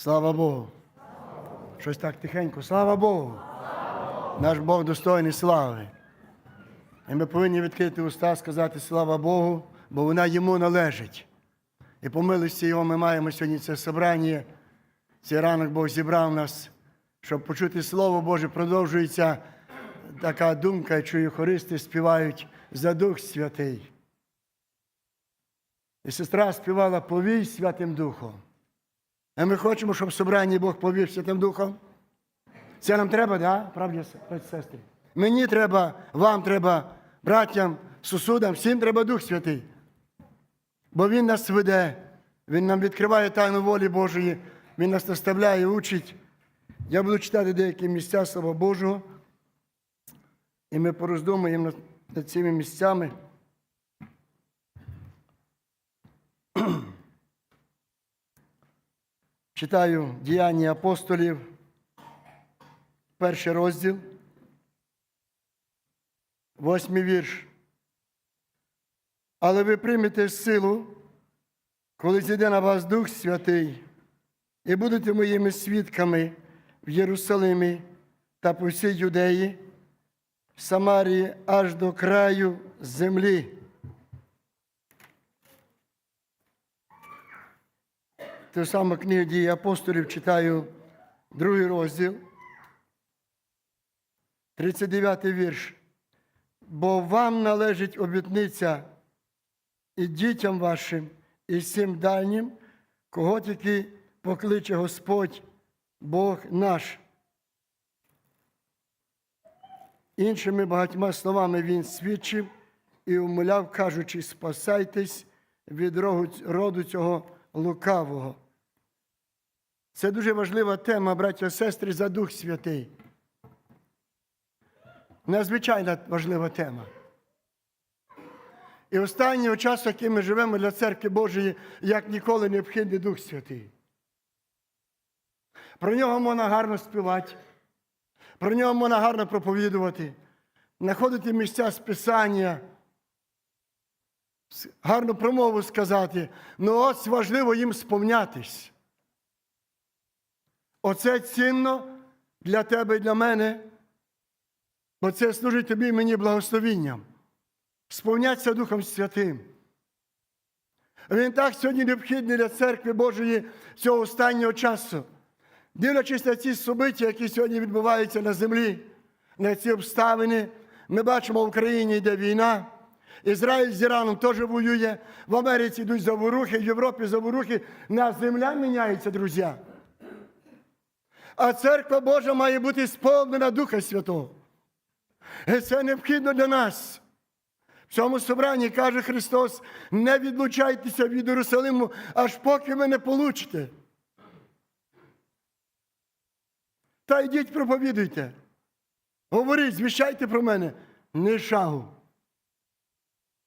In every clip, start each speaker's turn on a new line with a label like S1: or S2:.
S1: Слава Богу. Щось так тихенько. Слава Богу. Наш Бог достойний слави. І ми повинні відкрити уста, сказати слава Богу, бо вона йому належить. І по милості Його ми маємо сьогодні це собрання. Цей ранок Бог зібрав нас, щоб почути Слово Боже, продовжується така думка, я чую, хористи співають за Дух Святий. І сестра співала повій Святим Духом. А ми хочемо, щоб в собранні Бог повів Святим Духом. Це нам треба, да? правда, сестри? Мені треба, вам треба, братям, сусудам, всім треба Дух Святий. Бо Він нас веде, Він нам відкриває тайну волі Божої, Він нас наставляє, учить. Я буду читати деякі місця Слова Божого, і ми пороздумуємо над, над цими місцями. Читаю діяння апостолів, перший розділ, восьмий вірш. Але ви приймете силу, коли зійде на вас Дух Святий, і будете моїми свідками в Єрусалимі та по всій Юдеї, в Самарії аж до краю землі. Ту саму книгу дії апостолів читаю другий розділ, 39 вірш. Бо вам належить обітниця і дітям вашим, і всім дальнім, кого тільки покличе Господь, Бог наш. Іншими багатьма словами він свідчив і умоляв, кажучи, спасайтесь від роду цього лукавого. Це дуже важлива тема, браття і сестри, за Дух Святий. Надзвичайно важлива тема. І останнього часу, який ми живемо для церкви Божої, як ніколи необхідний Дух Святий. Про нього можна гарно співати, про нього можна гарно проповідувати, знаходити місця з Писання, с- гарну промову сказати. Ну ось важливо їм сповнятись. Оце цінно для тебе і для мене, бо це служить тобі і мені благословінням. Сповняться Духом Святим. Він так сьогодні необхідний для церкви Божої цього останнього часу. Дивлячись на ці собиття, які сьогодні відбуваються на землі, на ці обставини, ми бачимо, в Україні йде війна. Ізраїль з Іраном теж воює, в Америці йдуть заворухи, в Європі заворухи. На земля міняється, друзі. А церква Божа має бути сповнена Духа Святого. І це необхідно для нас. В цьому собранні каже Христос: не відлучайтеся від Єрусалиму, аж поки ви не получите. Та йдіть проповідуйте. Говоріть, звіщайте про мене. Не шагу.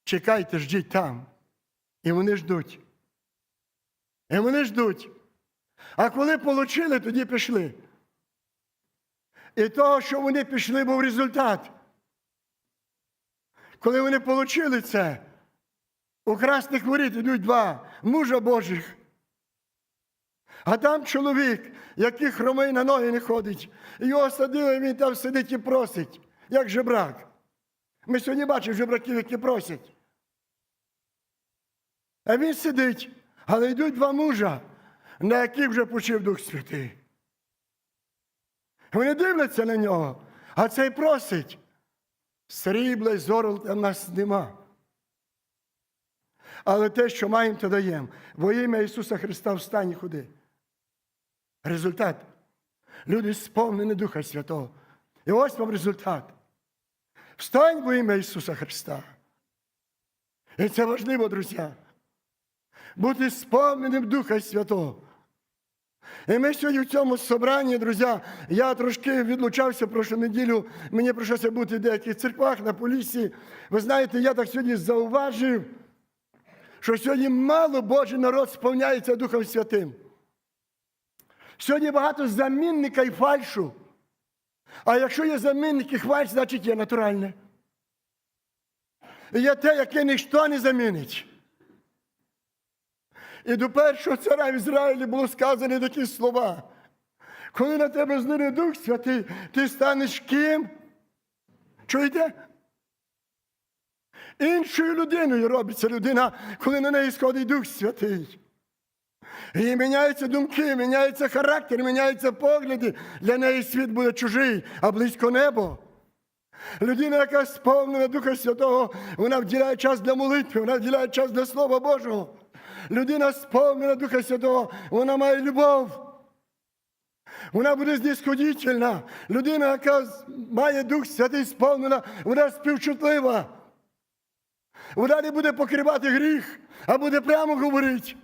S1: Чекайте, ждіть там. І вони ждуть. І вони ждуть. А коли получили, тоді пішли. І того, що вони пішли, був результат. Коли вони отримали це, у красних воріт йдуть два мужа Божих. А там чоловік, який хромий на ноги не ходить. Його садили, він там сидить і просить, як жебрак. Ми сьогодні бачимо жебраків, які просять. А він сидить, але йдуть два мужа, на яких вже почив Дух Святий. Вони дивляться на нього, а цей просить. Срібла й золота нас нема. Але те, що маємо, то даємо. Во ім'я Ісуса Христа встань і ходи. Результат. Люди сповнені Духа Святого. І ось вам результат. Встань во ім'я Ісуса Христа. І це важливо, друзі. Бути сповненим Духа Святого. І ми сьогодні в цьому собранні, друзі, я трошки відлучався прошлу неділю, мені прийшлося бути в деяких церквах на полісі. Ви знаєте, я так сьогодні зауважив, що сьогодні мало Божий народ сповняється Духом Святим. Сьогодні багато замінника і фальшу. А якщо є замінник і фальш, значить є натуральне. І є те, яке ніхто не замінить. І до першого царя в Ізраїлі було сказано такі слова. Коли на тебе знине Дух Святий, ти станеш ким? Чуєте? Іншою людиною робиться людина, коли на неї сходить Дух Святий. І міняються думки, міняється характер, міняються погляди. Для неї світ буде чужий, а близько небо. Людина, яка сповнена Духа Святого, вона вділяє час для молитви, вона вділяє час для Слова Божого. Людина сповнена Духа Святого, вона має любов. Вона буде знисходительна. Людина, яка має Дух Святий сповнена, вона співчутлива. Вона не буде покривати гріх, а буде прямо говорити.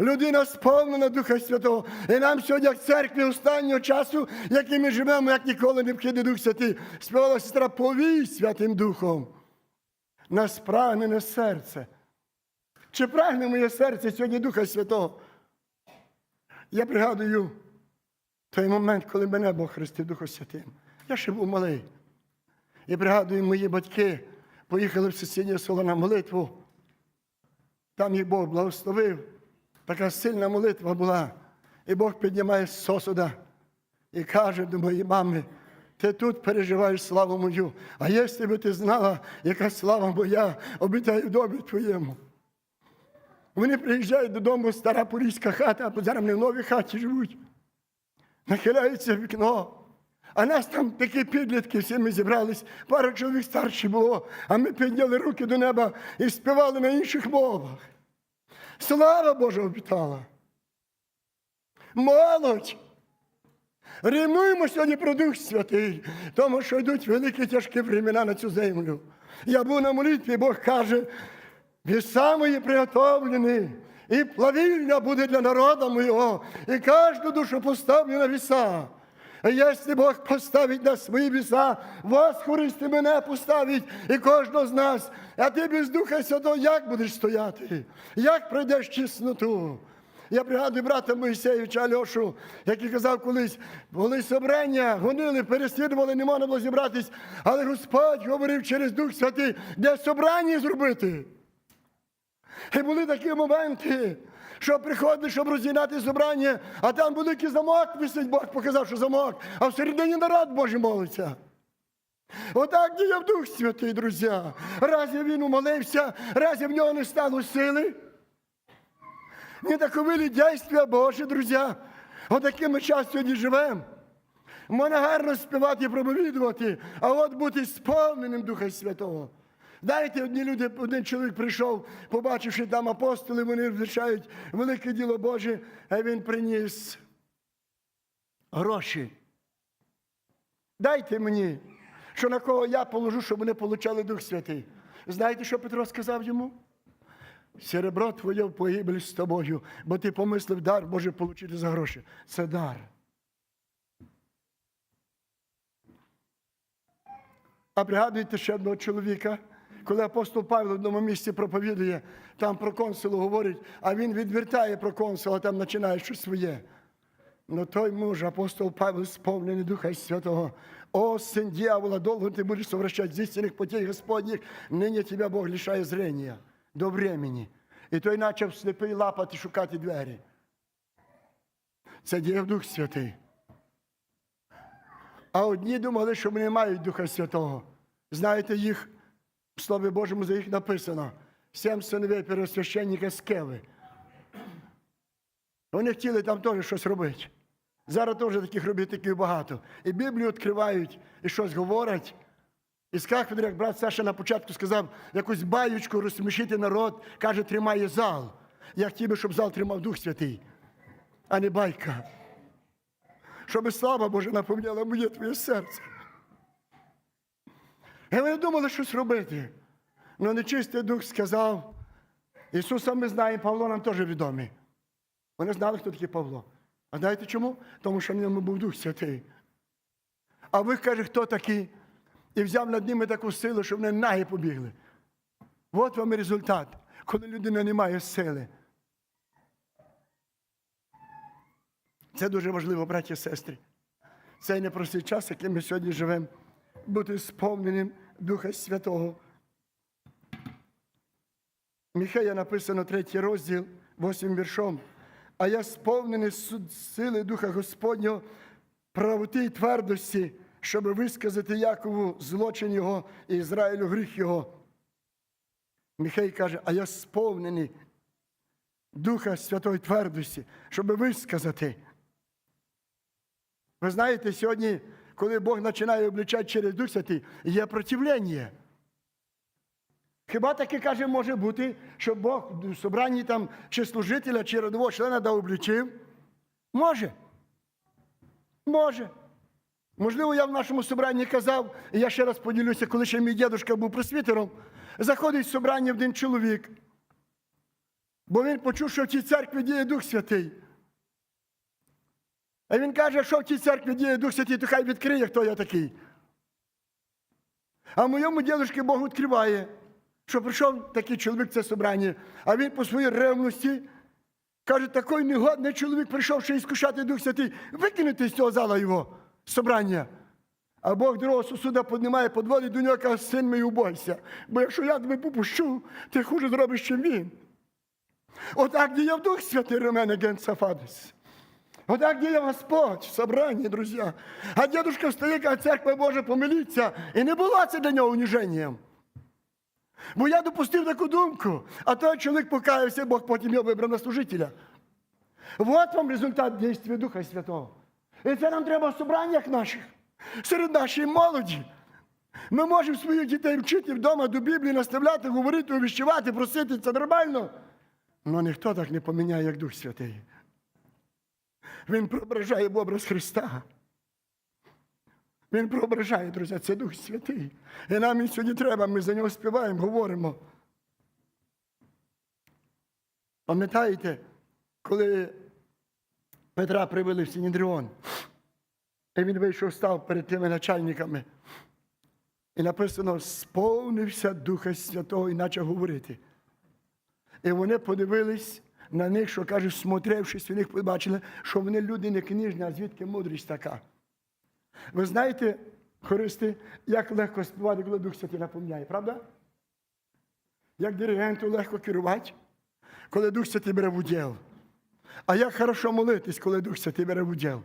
S1: Людина сповнена Духа Святого. І нам сьогодні, як церкві останнього часу, який ми живемо, як ніколи не вхідний Дух Святий, співала сестра повій Святим Духом. Нас прагнене серце. Чи прагне моє серце сьогодні Духа Святого? Я пригадую той момент, коли мене Бог хрестив Духом Святим. Я ще був малий. І пригадую, мої батьки поїхали в сусіднє село на молитву. Там їх Бог благословив. Така сильна молитва була. І Бог піднімає з сосуда і каже до моєї мами, ти тут переживаєш славу мою. А якщо би ти знала, яка слава моя, обітаю в домі твоєму. Вони приїжджають додому, стара поліська хата, а зараз вони в новій хаті живуть. Нахиляються в вікно. А нас там такі підлітки, всі ми зібрались, пара чоловік старші було, а ми підняли руки до неба і співали на інших мовах. Слава Божа обітала. Молодь. Рівнуємо сьогодні про Дух Святий, тому що йдуть великі тяжкі времена на цю землю. Я був на молитві, Бог каже, віса мої приготовлені, і плавільня буде для народу моєго, і кожну душу поставлю на віса. А якщо Бог поставить на свої віса, вас, хористи, мене поставить і кожного з нас. А ти без Духа Святого як будеш стояти? Як пройдеш чесноту? Я пригадую брата Моїсеєвича Альошу, який казав колись, були собрання, гонили, переслідували, не можна було зібратись, але Господь говорив через Дух Святий, де собрання зробити. І були такі моменти, що приходиш, щоб розігнати зібрання, а там великий замок висить, Бог показав, що замок, а всередині народ Божий молиться. Отак діяв Дух Святий, друзі. Разве він умолився, разве в нього не стало сили? Не таковили дійства Божі, друзі. Отаким ми час сьогодні живемо. Можна гарно співати і проповідувати, а от бути сповненим Духа Святого. Знаєте, одні люди, один чоловік прийшов, побачивши там апостоли, вони вважають велике діло Боже, а він приніс гроші. Дайте мені, що на кого я положу, щоб вони получали Дух Святий. Знаєте, що Петро сказав йому? Серебро твоє в погибель з тобою, бо ти помислив дар Боже отримати за гроші. Це дар. А пригадуєте ще одного чоловіка, коли апостол Павло в одному місці проповідує, там про консулу говорить, а він відвертає про консула, там починає щось своє. Но той муж, апостол Павел, сповнений Духа Святого. О, сын дьявола, долго ты будешь совращать з истинных путей Господних, нині тебя Бог лишає зрення до времени. І той почав сліпий лапати, шукати двері. Це діяв Дух Святий. А одні думали, що вони мають Духа Святого. Знаєте, їх Слові Божому за їх написано. Сім синовей первосвященника Скеви. Вони хотіли там теж щось робити. Зараз теж таких робітників багато. І Біблію відкривають, і щось говорять. І з як брат Саша на початку сказав, якусь баючку розсмішити народ, каже, тримає зал. Я хотів би, щоб зал тримав Дух Святий, а не байка. Щоб слава Божа наповняла моє твоє серце. І вони думали щось робити. Ну нечистий дух сказав. Ісуса ми знаємо, Павло нам теж відомий. Вони знали, хто такий Павло. А знаєте чому? Тому що в ньому був Дух Святий. А ви каже, хто такий? І взяв над ними таку силу, що вони наги побігли. От вам і результат, коли людина не має сили. Це дуже важливо, браті і сестри. Цей непростий час, який ми сьогодні живемо, бути сповненим Духа Святого. Міхея написано третій розділ, восьмим віршом. А я сповнений сили Духа Господнього, правоти й твердості, щоб висказати Якову злочин його і Ізраїлю гріх його. Міхей каже, а я сповнений Духа Святої твердості, щоб висказати. Ви знаєте, сьогодні, коли Бог починає обличати через Дух Святий, є противлення. Хіба таке каже, може бути, що Бог в собранні там чи служителя, чи родового члена да облічив? Може. Може. Можливо, я в нашому собранні казав, і я ще раз поділюся, коли ще мій дідусь був просвітером, заходить в собрання один чоловік, бо він почув, що в цій церкві діє Дух Святий. А він каже, що в цій церкві діє Дух Святий, то хай відкриє, хто я такий. А моєму дідушці Бог відкриває, що прийшов такий чоловік це собрання, а він по своїй ревності каже, такий негодний чоловік прийшов ще іскушати Дух Святий, викинути з цього зала його собрання. А Бог другого сусуда піднімає, подводить до нього, каже, син мій, убойся. Бо якщо я тебе попущу, ти хуже зробиш, чим він. Отак діяв Дух Святий Ромен Генцафадис. Отак діяв Господь в собранні, друзі. А дідушка встає, каже, церква Божа, помиліться. І не було це для нього уніженням. Бо я допустив таку думку, а той чоловік покаявся, Бог потім його вибрав на служителя. От вам результат дійства Духа Святого. І це нам треба в собраннях наших, серед нашої молоді. Ми можемо своїх дітей вчити вдома до Біблії, наставляти, говорити, увіщувати, просити, це нормально. Але ніхто так не поміняє, як Дух Святий. Він проображає в образ Христа. Він проображає, друзі, це Дух Святий. І нам він сьогодні треба, ми за нього співаємо, говоримо. Пам'ятаєте, коли Петра привели в Сінідріон, і він вийшов, став перед тими начальниками. І написано, сповнився Духа Святого і почав говорити. І вони подивились на них, що кажуть, смотревшись, них побачили, що вони люди не книжні, а звідки мудрість така. Ви знаєте, хористи, як легко співати, коли Дух Святий наповняє, правда? Як диригенту легко керувати, коли Дух Святий бере в уділ. А як хорошо молитись, коли Дух Святий бере в уділ.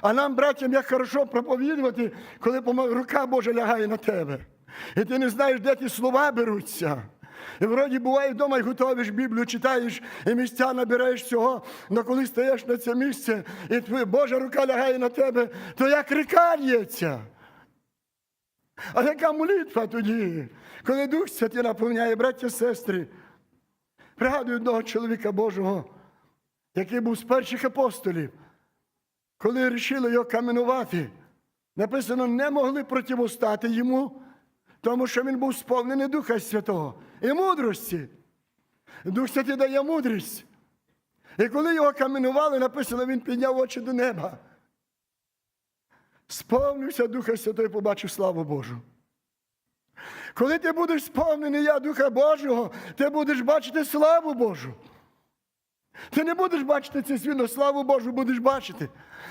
S1: А нам, братям, як хорошо проповідувати, коли рука Божа лягає на тебе. І ти не знаєш, де ті слова беруться. І вроді буває вдома і готовиш Біблію, читаєш, і місця набираєш цього, але коли стаєш на це місце, і твоя Божа рука лягає на тебе, то як ріка лється. А яка молитва тоді, коли Дух Святий наповняє, браття і сестри? Пригадую одного чоловіка Божого, який був з перших апостолів коли вирішили його каменувати, написано, не могли противостати йому, тому що він був сповнений Духа Святого і мудрості. Дух Святий дає мудрість. І коли його каменували, написано, він підняв очі до неба. Сповнився Духа Святого і побачив славу Божу. Коли ти будеш сповнений я Духа Божого, ти будеш бачити славу Божу. Ти не будеш бачити це світло, славу Божу будеш бачити.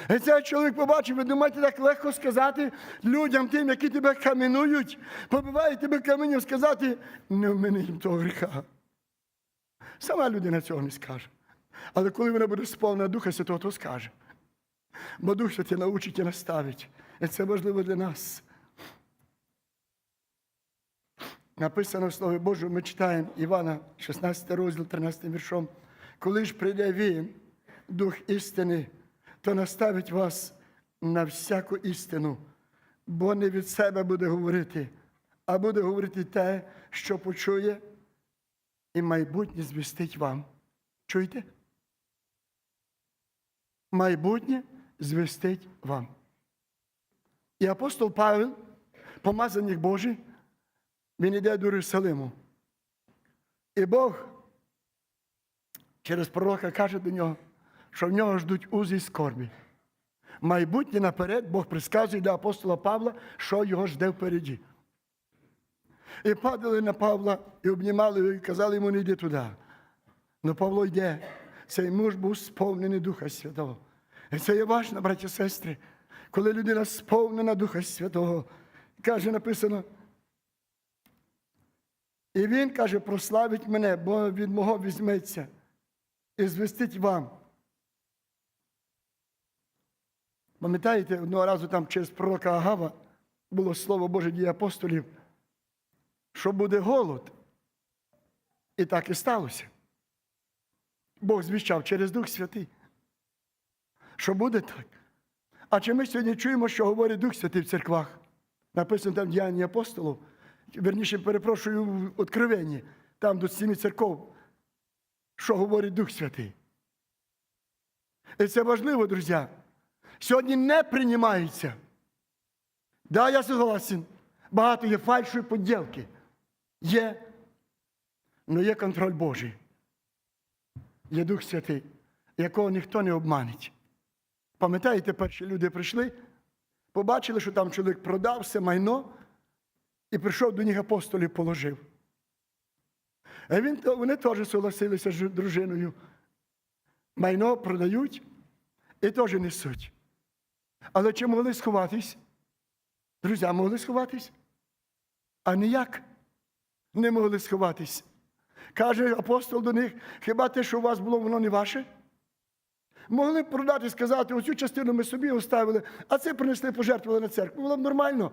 S1: І цей чоловік побачив, ви думаєте, так легко сказати людям, тим, які тебе каменують, побивають тебе каменем, сказати, не вмини їм того гріха. Сама людина цього не скаже. Але коли вона буде сповнена Духа Святого, то скаже. Бо Дух Святий научить і наставить. І це важливо для нас. Написано в Слові Божому, ми читаємо Івана, 16 розділ, 13 віршом. Коли ж прийде він, Дух істини, то наставить вас на всяку істину, бо не від себе буде говорити, а буде говорити те, що почує, і майбутнє звістить вам. Чуєте? Майбутнє звістить вам. І апостол Павел, помазаник Божий, він йде до Єрусалиму. І Бог через пророка каже до нього, що в нього ждуть узи й скорбі. Майбутнє наперед Бог предсказує для апостола Павла, що його жде впереді. І падали на Павла і обнімали його, і казали йому, не йди туди. Ну Павло йде. Цей муж був сповнений Духа Святого. І це є важливо, браті і сестри, коли людина сповнена Духа Святого. Каже, написано, І він каже, прославить мене, бо від мого візьметься і звестить вам. Пам'ятаєте, одного разу там через пророка Агава було слово Боже дії апостолів, що буде голод. І так і сталося. Бог звіщав через Дух Святий. Що буде так? А чи ми сьогодні чуємо, що говорить Дух Святий в церквах? Написано там діяння апостолів, верніше, перепрошую, в Откровенні, там до сімі церков, що говорить Дух Святий. І це важливо, друзі. Сьогодні не приймається. Да, я согласен. Багато є фальшу і поділки. Є. Але є контроль Божий. Є Дух Святий, якого ніхто не обманить. Пам'ятаєте, перші люди прийшли, побачили, що там чоловік продав все майно і прийшов до них апостолів положив. А він, вони теж согласилися з дружиною. Майно продають і теж несуть. Але чи могли сховатись? Друзі, могли сховатись? А ніяк не могли сховатись. Каже апостол до них, хіба те, що у вас було, воно не ваше? Могли б продати і сказати, оцю частину ми собі оставили, а це принесли, пожертвували на церкву. Було б нормально.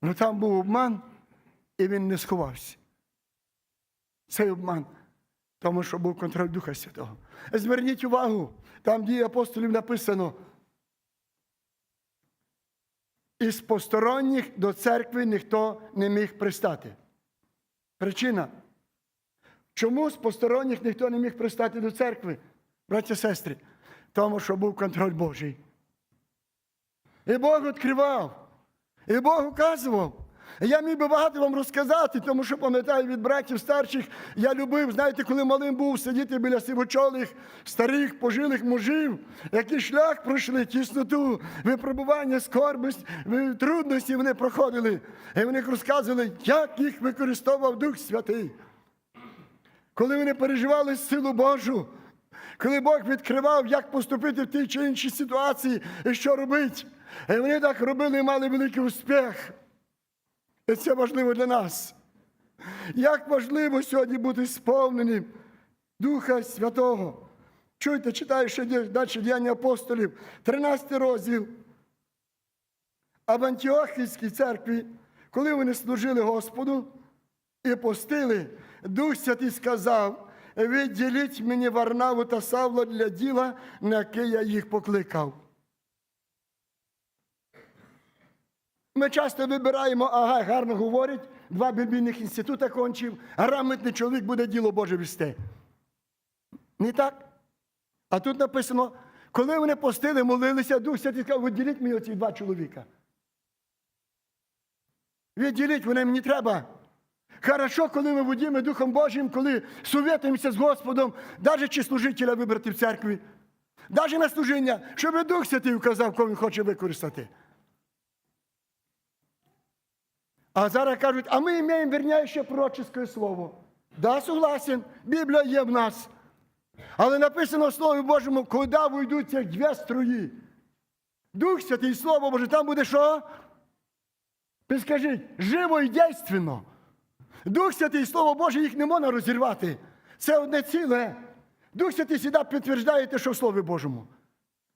S1: Але там був обман, і він не сховався. Цей обман, тому що був контроль Духа Святого. Зверніть увагу, там дії апостолів написано. Із посторонніх до церкви ніхто не міг пристати. Причина. Чому з посторонніх ніхто не міг пристати до церкви, браття сестри? Тому що був контроль Божий. І Бог відкривав, і Бог указував. Я міг би багато вам розказати, тому що пам'ятаю від братів старших, я любив, знаєте, коли малим був сидіти біля сивочолих, старих, пожилих мужів, які шлях пройшли, тісноту, випробування, скорбість, трудності вони проходили. І вони розказували, як їх використовував Дух Святий. Коли вони переживали силу Божу, коли Бог відкривав, як поступити в тій чи іншій ситуації і що робити. І вони так робили і мали великий успіх. І це важливо для нас. Як важливо сьогодні бути сповненим Духа Святого. Чуєте, читаю ще далі діяння апостолів, 13 розділ. А в Антіохійській церкві, коли вони служили Господу і постили, Дух Святий сказав, відділіть мені Варнаву та Савла для діла, на яке я їх покликав. Ми часто вибираємо, ага, гарно говорить, два біблійних інститута кончив, грамотний чоловік буде діло Боже вести. Не так? А тут написано, коли вони постили, молилися, Дух Святий сказав, відділіть мені оці два чоловіка. Відділіть, вони мені треба. Хорошо, коли ми водіємо Духом Божим, коли совєтуємося з Господом, навіть чи служителя вибрати в церкві, навіть на служіння, щоб Дух Святий вказав, кого він хоче використати. А зараз кажуть, а ми маємо верняще пророческое слово. Да, согласен, Біблія є в нас. Але написано в Слові Божому, куди вийдуть ці дві струї. Дух Святий, Слово Боже, там буде що? Підскажіть, живо і дійственно. Дух Святий, Слово Боже, їх не можна розірвати. Це одне ціле. Дух Святий завжди підтверджує те, що в Слові Божому.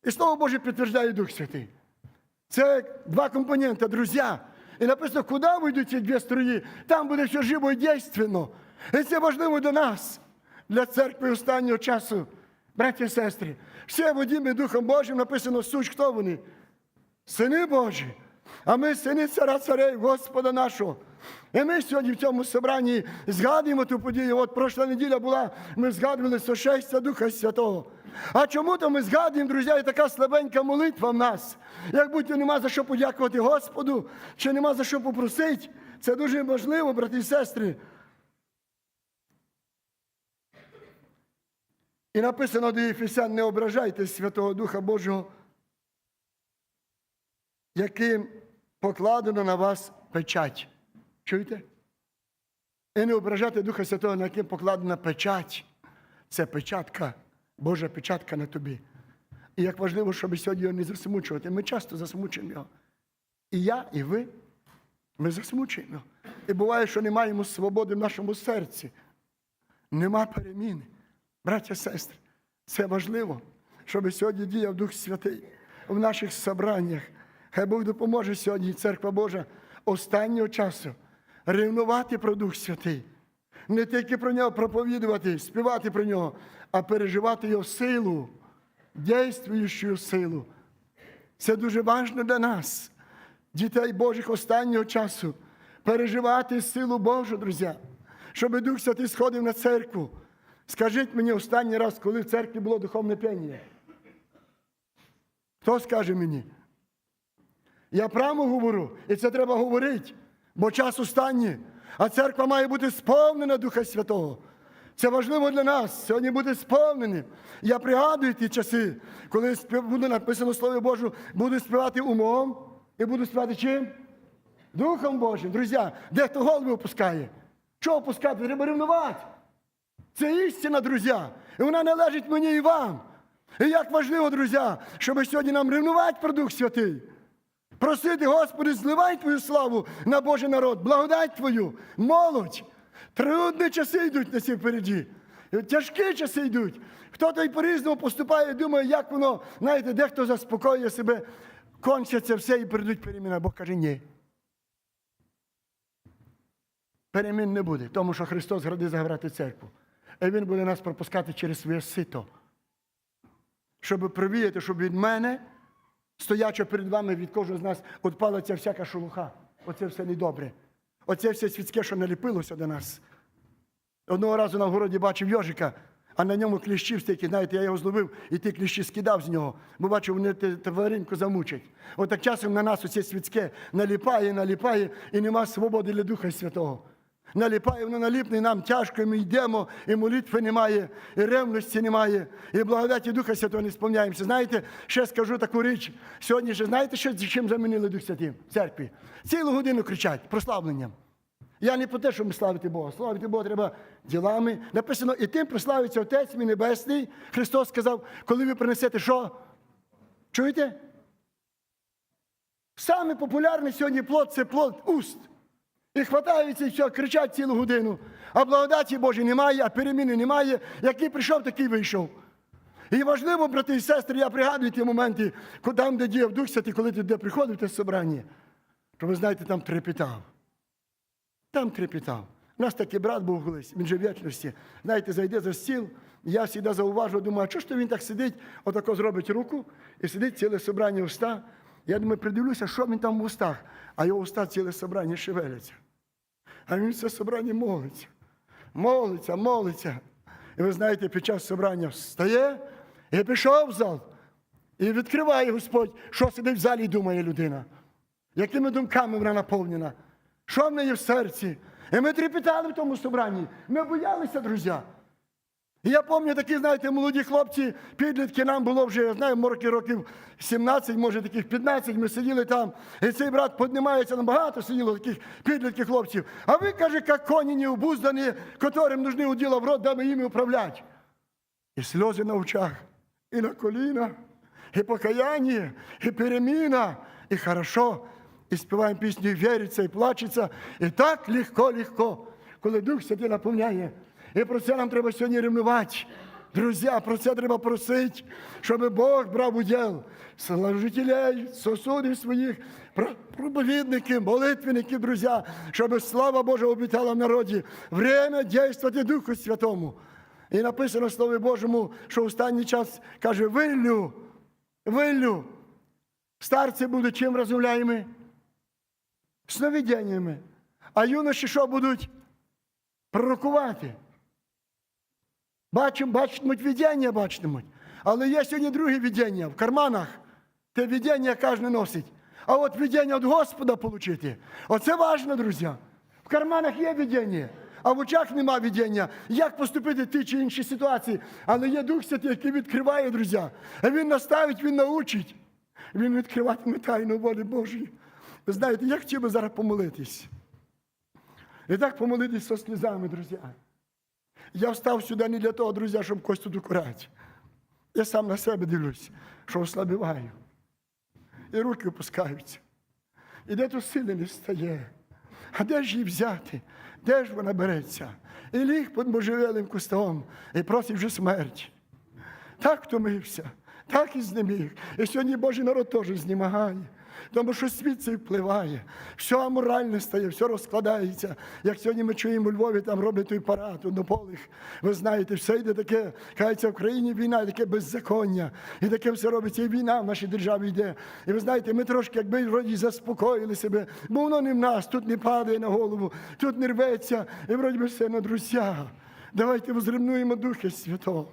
S1: І Слово Боже підтверджує Дух Святий. Це два компоненти, друзі. І написано, куди вийдуть ці дві струї, там буде все живо і дійственно. І це важливо для нас, для церкви останнього часу. Браті і сестри, все водіми Духом Божим написано суть, хто вони? Сини Божі. А ми сини цара царей, Господа нашого. І ми сьогодні в цьому собранні згадуємо ту подію. От пройшла неділя була, ми згадували сошестя Духа Святого. А чому то ми згадуємо, друзі, така слабенька молитва в нас? Як будь-то нема за що подякувати Господу, чи нема за що попросити. Це дуже важливо, брати і сестри. І написано до Єфесян, не ображайте Святого Духа Божого, яким покладено на вас печать. Чуєте? І не ображати Духа Святого, на яким покладена печать. Це печатка, Божа печатка на тобі. І як важливо, щоб сьогодні його не засмучувати. Ми часто засмучуємо його. І я, і ви, ми засмучуємо. І буває, що не маємо свободи в нашому серці. Нема переміни. Браття, сестри, це важливо, щоб сьогодні діяв Дух Святий в наших собраннях. Хай Бог допоможе сьогодні, Церква Божа, останнього часу ревнувати про Дух Святий. Не тільки про нього проповідувати, співати про нього, а переживати його силу, дійствуючу силу. Це дуже важливо для нас, дітей Божих останнього часу, переживати силу Божу, друзі, щоб Дух Святий сходив на церкву. Скажіть мені останній раз, коли в церкві було духовне п'яння. Хто скаже мені? Я прямо говорю, і це треба говорити, бо час останній, а церква має бути сповнена Духа Святого. Це важливо для нас сьогодні бути сповненим. Я пригадую ті часи, коли буде написано Слово Боже, буду співати умом і буду співати чим? Духом Божим. Друзі, дехто голову опускає. Чого опускати? Треба ревнувати. Це істина, друзі. І вона належить мені і вам. І як важливо, друзі, щоб сьогодні нам ревнувати про Дух Святий. Просити, Господи, зливай Твою славу на Божий народ, благодать Твою, молодь. Трудні часи йдуть на цій впереді. Тяжкі часи йдуть. Хто-то й по-різному поступає, думає, як воно, знаєте, дехто заспокоює себе, кончиться все і прийдуть переміни. Бог каже, ні. Перемін не буде, тому що Христос гради заграти церкву. І Він буде нас пропускати через своє сито. Щоб провіяти, щоб від мене, стоячи перед вами, від кожного з нас відпала ця всяка шелуха. Оце все недобре. Оце все світське, що наліпилося до нас. Одного разу на городі бачив йожика, а на ньому кліщі стільки, знаєте, я його зловив і ті кліщі скидав з нього, бо бачив, вони тваринку замучать. Отак часом на нас оце світське наліпає, наліпає, і нема свободи для Духа Святого. Наліпає, воно наліпне, нам тяжко, ми йдемо, і молитви немає, і ревності немає, і благодаті Духа Святого не сповняємося. Знаєте, ще скажу таку річ. Сьогодні ж знаєте, що чим замінили Дух Святий в церкві? Цілу годину кричать прославленням. Я не про те, щоб славити Бога. Славити Бога треба ділами. Написано, і тим прославиться Отець мій Небесний. Христос сказав, коли ви принесете що? Чуєте? Саме популярний сьогодні плод це плод уст. І хватаються і все, кричать цілу годину. А благодаті Божої немає, а переміни немає. Який прийшов, такий вийшов. І важливо, брати і сестри, я пригадую ті моменти, там, де діяв Дух Святий, коли ти де приходив те собрання, то ви знаєте, там трепетав. Там трепетав. У нас такий брат був колись, він же в вічності. Знаєте, зайде за стіл, я завжди зауважу, думаю, а чого ж то він так сидить, отако зробить руку і сидить ціле собрання уста. Я думаю, придивлюся, що він там в устах, а його уста ціле собрання шевеляться. А він все собрання молиться. Молиться, молиться. І ви знаєте, під час собрання встає і пішов в зал. І відкриває Господь, що сидить в залі думає людина. Якими думками вона наповнена? Що в неї в серці? І ми трепетали в тому собранні. Ми боялися, друзі. І я пам'ятаю, такі, знаєте, молоді хлопці, підлітки, нам було вже, я знаю, мороки років 17, може таких 15, ми сиділи там, і цей брат піднімається, набагато сиділо таких підлітків хлопців. А ви, каже, як коні необуздані, котрим нужны уділа в рот, дами їм управляти. І сльози на очах, і на колінах, і покаяння, і переміна, і хорошо. І співаємо пісню, і віриться, і плачеться. І так легко-легко, коли Дух Святий наповняє. І про це нам треба сьогодні ревнувати. Друзі, про це треба просити, щоб Бог брав уділ служителей, сосудів своїх, проповідників, молитвенників, друзі, щоб слава Божа обітала в народі. Время дійствувати Духу Святому. І написано в Слові Божому, що останній час каже, виллю, виллю. Старці будуть чим розмовляємо? Сновидіннями. А юноші що будуть? Пророкувати. Бачимо, бачитимуть видіння, бачитимуть. Але є сьогодні друге видіння в карманах. Те видіння кожен носить. А от видіння від Господа отримати, оце важливо, друзі. В карманах є видіння, а в очах нема видіння. Як поступити в ті чи інші ситуації. Але є Дух Святий, який відкриває, друзі. Він наставить, Він научить. Він відкриватиме тайну волі Божої. Ви знаєте, я хотів би зараз помолитись. І так помолитись со слізами, друзі. Я встав сюди не для того, друзі, щоб когось тут укурати. Я сам на себе дивлюсь, що ослабіваю. І руки опускаються. І де тут сили не стає. А де ж її взяти? Де ж вона береться? І ліг під можжевелим кустом і просить вже смерть. Так втомився, так і знеміг. І сьогодні Божий народ теж знімагає. Тому що світ цей впливає, все аморальне стає, все розкладається. Як сьогодні ми чуємо у Львові, там роблять той парад, однополих. Ви знаєте, все йде таке, кажеться, в країні війна, таке беззаконня. І таке все робиться, і війна в нашій державі йде. І ви знаєте, ми трошки, якби вроді заспокоїли себе, бо воно не в нас, тут не падає на голову, тут не рветься, і вроді би все на друзях. Давайте возревнуємо Духа Святого.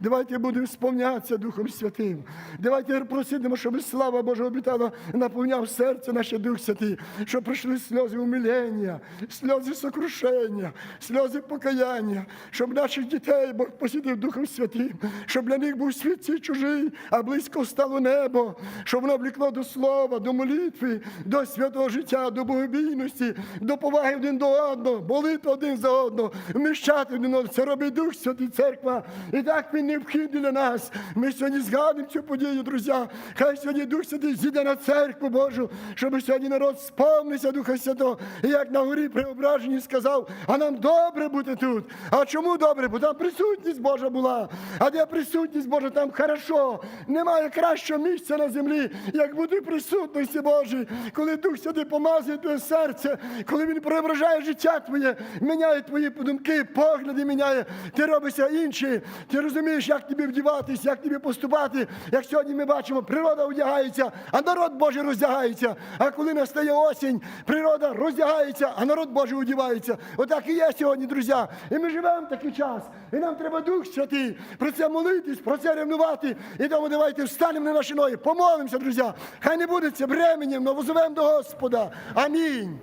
S1: Давайте будемо сповнятися Духом Святим. Давайте просимо, щоб слава Божа обітала наповняв серце наше Дух Святий, щоб прийшли сльози умилення, сльози сокрушення, сльози покаяння, щоб наших дітей Бог посітив Духом Святим, щоб для них був світ цей чужий, а близько стало небо, щоб воно влекло до слова, до молитви, до святого життя, до богобійності, до поваги один до одного, молити один за одного, вміщати один одного. Це робить Дух Святий Церква. І так він необхідний для нас. Ми сьогодні згадуємо цю подію, друзі. Хай сьогодні Дух Святий зійде на церкву Божу, щоб сьогодні народ сповнився Духа Святого. І як на горі преображені сказав, а нам добре бути тут. А чому добре? Бо там присутність Божа була. А де присутність Божа, там хорошо. Немає кращого місця на землі, як бути присутності Божій, коли Дух Святий помазує твоє серце, коли Він преображає життя твоє, міняє твої думки, погляди міняє. Ти робишся інший. Ти розумієш, як тобі вдіватись, як тобі поступати. Як сьогодні ми бачимо, природа одягається, а народ Божий роздягається. А коли настає осінь, природа роздягається, а народ Божий одягається. Отак і є сьогодні, друзі. І ми живемо такий час. І нам треба Дух Святий про це молитись, про це ревнувати. І тому давайте встанемо на наші ноги, помолимося, друзі. Хай не буде це бременем, но возовемо до Господа. Амінь.